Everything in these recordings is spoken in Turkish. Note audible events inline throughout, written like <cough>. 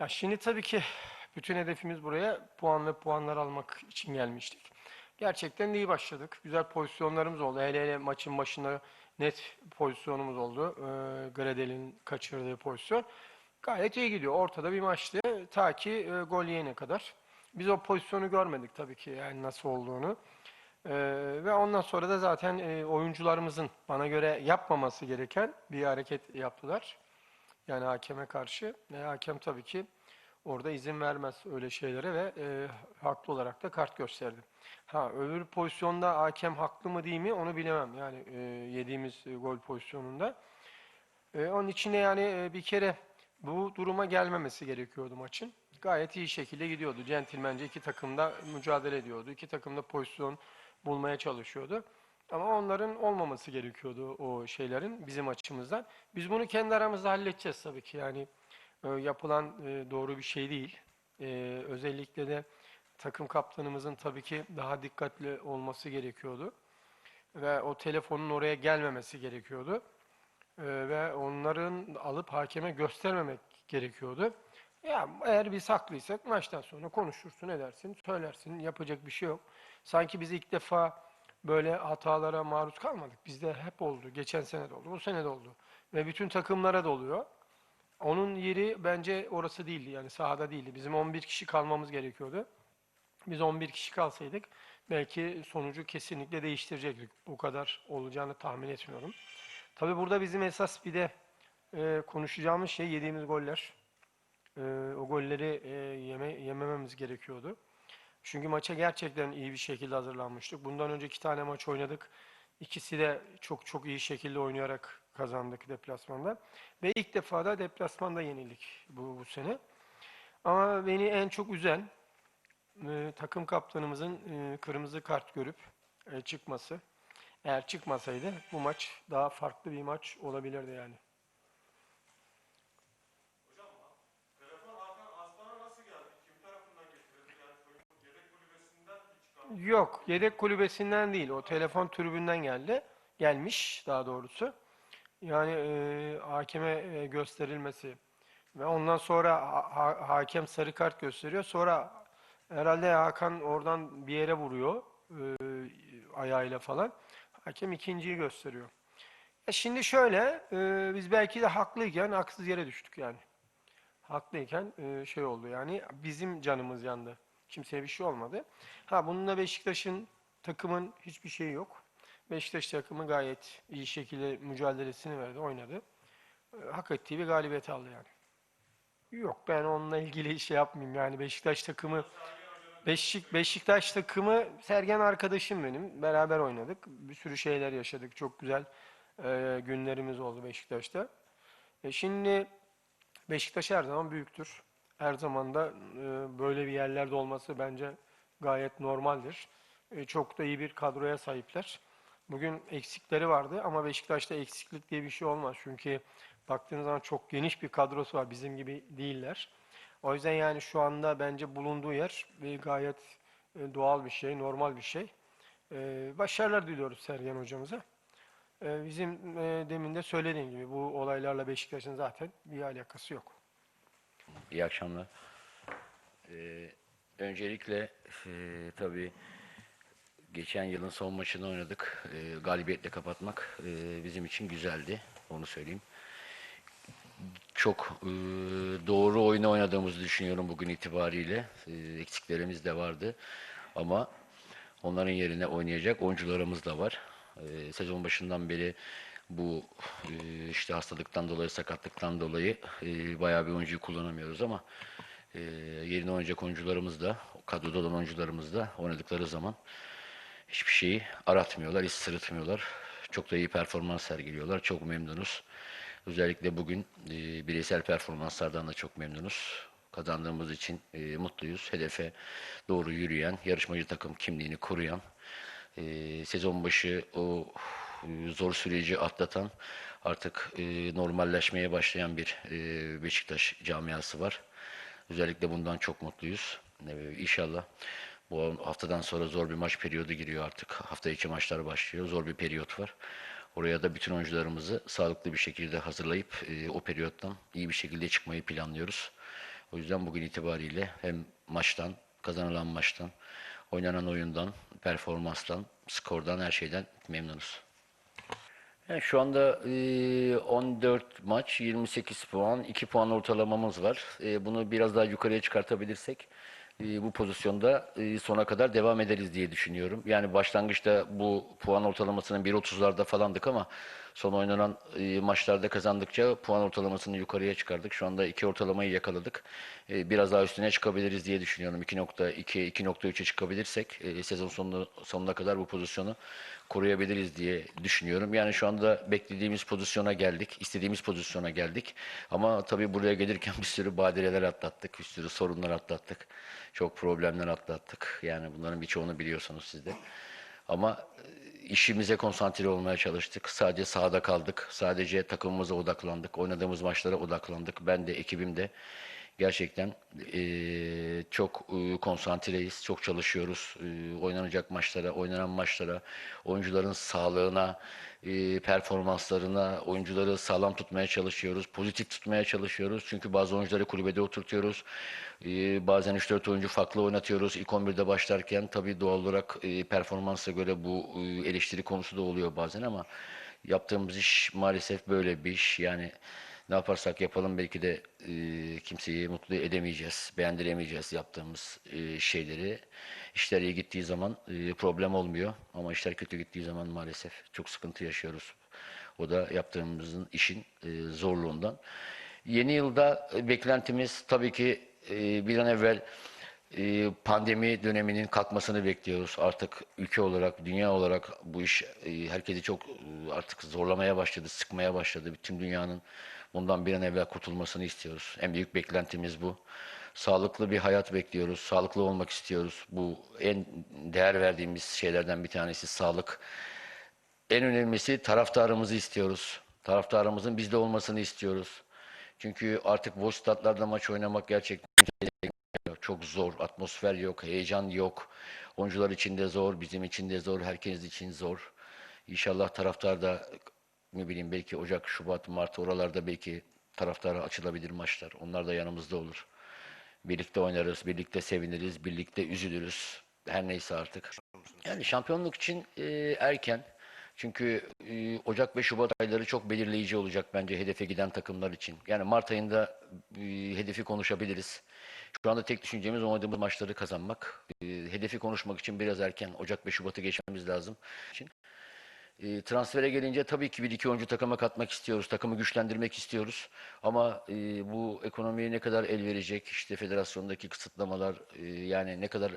Ya şimdi tabii ki bütün hedefimiz buraya puan ve puanlar almak için gelmiştik. Gerçekten iyi başladık. Güzel pozisyonlarımız oldu. Hele hele maçın başında net pozisyonumuz oldu. Ee, Gredel'in kaçırdığı pozisyon. Gayet iyi gidiyor. Ortada bir maçtı. Ta ki e, gol yiyene kadar. Biz o pozisyonu görmedik tabii ki yani nasıl olduğunu. Ee, ve ondan sonra da zaten e, oyuncularımızın bana göre yapmaması gereken bir hareket yaptılar. Yani hakeme karşı. Ve hakem tabii ki orada izin vermez öyle şeylere ve e, haklı olarak da kart gösterdi. Ha öbür pozisyonda hakem haklı mı değil mi onu bilemem. Yani e, yediğimiz e, gol pozisyonunda. E, onun için de yani e, bir kere bu duruma gelmemesi gerekiyordu maçın. Gayet iyi şekilde gidiyordu. Centilmence iki takım da mücadele ediyordu. İki takım da pozisyon bulmaya çalışıyordu. Ama onların olmaması gerekiyordu o şeylerin bizim açımızdan. Biz bunu kendi aramızda halledeceğiz tabii ki. Yani e, yapılan e, doğru bir şey değil. E, özellikle de takım kaptanımızın tabii ki daha dikkatli olması gerekiyordu. Ve o telefonun oraya gelmemesi gerekiyordu. Ve onların alıp hakeme göstermemek gerekiyordu. Ya eğer biz haklıysak maçtan sonra konuşursun, edersin, söylersin. Yapacak bir şey yok. Sanki biz ilk defa böyle hatalara maruz kalmadık. Bizde hep oldu. Geçen sene de oldu, bu sene de oldu. Ve bütün takımlara da oluyor. Onun yeri bence orası değildi. Yani sahada değildi. Bizim 11 kişi kalmamız gerekiyordu. Biz 11 kişi kalsaydık belki sonucu kesinlikle değiştirecektik. Bu kadar olacağını tahmin etmiyorum. Tabii burada bizim esas bir de e, konuşacağımız şey yediğimiz goller. E, o golleri e, yeme, yemememiz gerekiyordu. Çünkü maça gerçekten iyi bir şekilde hazırlanmıştık. Bundan önce iki tane maç oynadık. İkisi de çok çok iyi şekilde oynayarak kazandık deplasmanda. Ve ilk defa da deplasmanda yenildik bu, bu sene. Ama beni en çok üzen e, takım kaptanımızın e, kırmızı kart görüp e, çıkması. Eğer çıkmasaydı bu maç daha farklı bir maç olabilirdi yani. Telefon Hakan Aslan'a nasıl geldi? Kim tarafından getirildi? Yani çocuk yedek kulübesinden mi çıkardı? Yok, yedek kulübesinden değil. O telefon tribünden geldi. Gelmiş daha doğrusu. Yani e, hakeme e, gösterilmesi ve ondan sonra ha- ha- hakem sarı kart gösteriyor. Sonra herhalde Hakan oradan bir yere vuruyor e, ayağıyla falan. Hakem ikinciyi gösteriyor. E şimdi şöyle, e, biz belki de haklıyken haksız yere düştük yani. Haklıyken e, şey oldu yani bizim canımız yandı. Kimseye bir şey olmadı. Ha bununla Beşiktaş'ın takımın hiçbir şeyi yok. Beşiktaş takımı gayet iyi şekilde mücadelesini verdi, oynadı. E, hak ettiği bir galibiyet aldı yani. Yok ben onunla ilgili şey yapmayayım yani Beşiktaş takımı Beşik, Beşiktaş takımı Sergen arkadaşım benim. Beraber oynadık. Bir sürü şeyler yaşadık. Çok güzel e, günlerimiz oldu Beşiktaş'ta. E, şimdi Beşiktaş her zaman büyüktür. Her zaman da e, böyle bir yerlerde olması bence gayet normaldir. E, çok da iyi bir kadroya sahipler. Bugün eksikleri vardı ama Beşiktaş'ta eksiklik diye bir şey olmaz. Çünkü baktığınız zaman çok geniş bir kadrosu var. Bizim gibi değiller. O yüzden yani şu anda bence bulunduğu yer e, gayet doğal bir şey, normal bir şey. Başarılar diliyoruz Sergen hocamıza. Bizim demin de söylediğim gibi bu olaylarla Beşiktaş'ın zaten bir alakası yok. İyi akşamlar. Ee, öncelikle e, tabii geçen yılın son maçını oynadık. E, galibiyetle kapatmak e, bizim için güzeldi. Onu söyleyeyim. Çok e, doğru oyunu oynadığımızı düşünüyorum bugün itibariyle. E, eksiklerimiz de vardı. Ama onların yerine oynayacak oyuncularımız da var. E, sezon başından beri bu e, işte hastalıktan dolayı, sakatlıktan dolayı e, bayağı bir oyuncuyu kullanamıyoruz ama e, yerine oynayacak oyuncularımız da, kadroda olan oyuncularımız da oynadıkları zaman hiçbir şeyi aratmıyorlar, hiç sırıtmıyorlar. Çok da iyi performans sergiliyorlar. Çok memnunuz. Özellikle bugün e, bireysel performanslardan da çok memnunuz. Kazandığımız için e, mutluyuz. Hedefe doğru yürüyen, yarışmacı takım kimliğini koruyan, e, sezon başı o zor süreci atlatan, artık e, normalleşmeye başlayan bir e, Beşiktaş camiası var. Özellikle bundan çok mutluyuz. E, inşallah bu haftadan sonra zor bir maç periyodu giriyor artık. Hafta içi maçlar başlıyor. Zor bir periyot var. Oraya da bütün oyuncularımızı sağlıklı bir şekilde hazırlayıp e, o periyottan iyi bir şekilde çıkmayı planlıyoruz. O yüzden bugün itibariyle hem maçtan, kazanılan maçtan, oynanan oyundan, performanstan, skordan, her şeyden memnunuz. Yani şu anda e, 14 maç, 28 puan, 2 puan ortalamamız var. E, bunu biraz daha yukarıya çıkartabilirsek e, bu pozisyonda e, sona kadar devam ederiz diye düşünüyorum. Yani başlangıçta bu puan ortalamasının 1.30'larda falandık ama son oynanan e, maçlarda kazandıkça puan ortalamasını yukarıya çıkardık. Şu anda 2 ortalamayı yakaladık. E, biraz daha üstüne çıkabiliriz diye düşünüyorum. 2.2, 2.3'e çıkabilirsek e, sezon sonuna, sonuna kadar bu pozisyonu koruyabiliriz diye düşünüyorum. Yani şu anda beklediğimiz pozisyona geldik, istediğimiz pozisyona geldik. Ama tabii buraya gelirken <laughs> bir sürü badireler atlattık, bir sürü sorunlar atlattık. Çok problemler atlattık. Yani bunların birçoğunu biliyorsunuz siz de. Ama e, işimize konsantre olmaya çalıştık. Sadece sahada kaldık. Sadece takımımıza odaklandık. Oynadığımız maçlara odaklandık. Ben de ekibim de gerçekten eee, çok eee, konsantreyiz. Çok çalışıyoruz. Eee, oynanacak maçlara, oynanan maçlara, oyuncuların sağlığına, eee, performanslarına, oyuncuları sağlam tutmaya çalışıyoruz. Pozitif tutmaya çalışıyoruz. Çünkü bazı oyuncuları kulübede oturtuyoruz. Eee, bazen 3-4 oyuncu farklı oynatıyoruz. İlk 11'de başlarken tabii doğal olarak eee, performansa göre bu eee, eleştiri konusu da oluyor bazen ama yaptığımız iş maalesef böyle bir iş. Yani ne yaparsak yapalım belki de eee, kimseyi mutlu edemeyeceğiz, beğendiremeyeceğiz yaptığımız eee, şeyleri. İşler iyi gittiği zaman eee, problem olmuyor ama işler kötü gittiği zaman maalesef çok sıkıntı yaşıyoruz. O da yaptığımızın işin eee, zorluğundan. Yeni yılda e, beklentimiz tabii ki e, bir an evvel e, pandemi döneminin kalkmasını bekliyoruz. Artık ülke olarak, dünya olarak bu iş e, herkesi çok e, artık zorlamaya başladı, sıkmaya başladı. Bütün dünyanın bundan bir an evvel kurtulmasını istiyoruz. En büyük beklentimiz bu. Sağlıklı bir hayat bekliyoruz. Sağlıklı olmak istiyoruz. Bu en değer verdiğimiz şeylerden bir tanesi sağlık. En önemlisi taraftarımızı istiyoruz. Taraftarımızın bizde olmasını istiyoruz. Çünkü artık boş statlarda maç oynamak gerçekten çok zor. Atmosfer yok, heyecan yok. Oyuncular için de zor, bizim için de zor, herkes için zor. İnşallah taraftar da ne bileyim belki Ocak, Şubat, Mart oralarda belki taraftara açılabilir maçlar. Onlar da yanımızda olur. Birlikte oynarız, birlikte seviniriz, birlikte üzülürüz. Her neyse artık. Yani şampiyonluk için e, erken. Çünkü e, Ocak ve Şubat ayları çok belirleyici olacak bence hedefe giden takımlar için. Yani Mart ayında e, hedefi konuşabiliriz. Şu anda tek düşüncemiz oynadığımız maçları kazanmak. E, hedefi konuşmak için biraz erken Ocak ve Şubat'ı geçmemiz lazım. için. E, transfere gelince tabii ki bir iki oyuncu takıma katmak istiyoruz. Takımı güçlendirmek istiyoruz. Ama e, bu ekonomiye ne kadar el verecek? işte federasyondaki kısıtlamalar e, yani ne kadar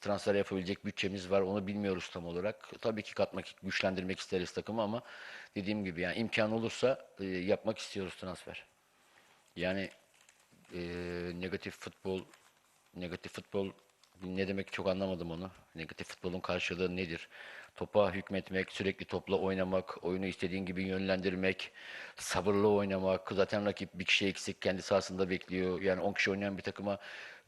transfer yapabilecek bütçemiz var onu bilmiyoruz tam olarak. Tabii ki katmak, güçlendirmek isteriz takımı ama dediğim gibi yani imkan olursa e, yapmak istiyoruz transfer. Yani e, negatif futbol negatif futbol ne demek çok anlamadım onu. Negatif futbolun karşılığı nedir? Topa hükmetmek, sürekli topla oynamak, oyunu istediğin gibi yönlendirmek, sabırlı oynamak. Zaten rakip bir kişi eksik kendi sahasında bekliyor. Yani 10 kişi oynayan bir takıma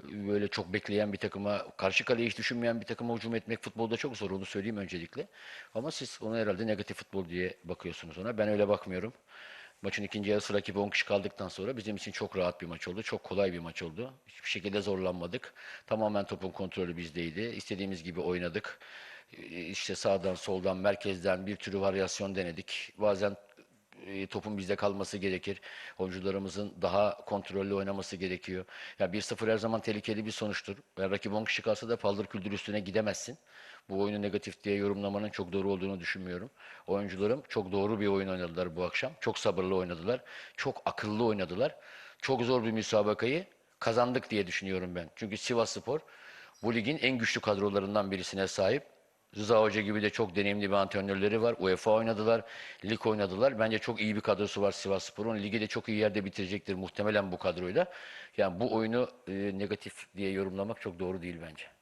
böyle çok bekleyen bir takıma, karşı kaleye hiç düşünmeyen bir takıma hücum etmek futbolda çok zor. Onu söyleyeyim öncelikle. Ama siz onu herhalde negatif futbol diye bakıyorsunuz ona. Ben öyle bakmıyorum. Maçın ikinci yarısı rakibi 10 kişi kaldıktan sonra bizim için çok rahat bir maç oldu. Çok kolay bir maç oldu. Hiçbir şekilde zorlanmadık. Tamamen topun kontrolü bizdeydi. İstediğimiz gibi oynadık. İşte sağdan, soldan, merkezden bir türlü varyasyon denedik. Bazen e, topun bizde kalması gerekir. Oyuncularımızın daha kontrollü oynaması gerekiyor. Ya 1-0 her zaman tehlikeli bir sonuçtur. Yani rakip 10 kişi kalsa da paldır küldür üstüne gidemezsin. Bu oyunu negatif diye yorumlamanın çok doğru olduğunu düşünmüyorum. Oyuncularım çok doğru bir oyun oynadılar bu akşam. Çok sabırlı oynadılar. Çok akıllı oynadılar. Çok zor bir müsabakayı kazandık diye düşünüyorum ben. Çünkü Sivas Spor bu ligin en güçlü kadrolarından birisine sahip. Rıza Hoca gibi de çok deneyimli bir antrenörleri var. UEFA oynadılar, lig oynadılar. Bence çok iyi bir kadrosu var Sivasspor'un. Ligi de çok iyi yerde bitirecektir muhtemelen bu kadroyla. Yani bu oyunu e, negatif diye yorumlamak çok doğru değil bence.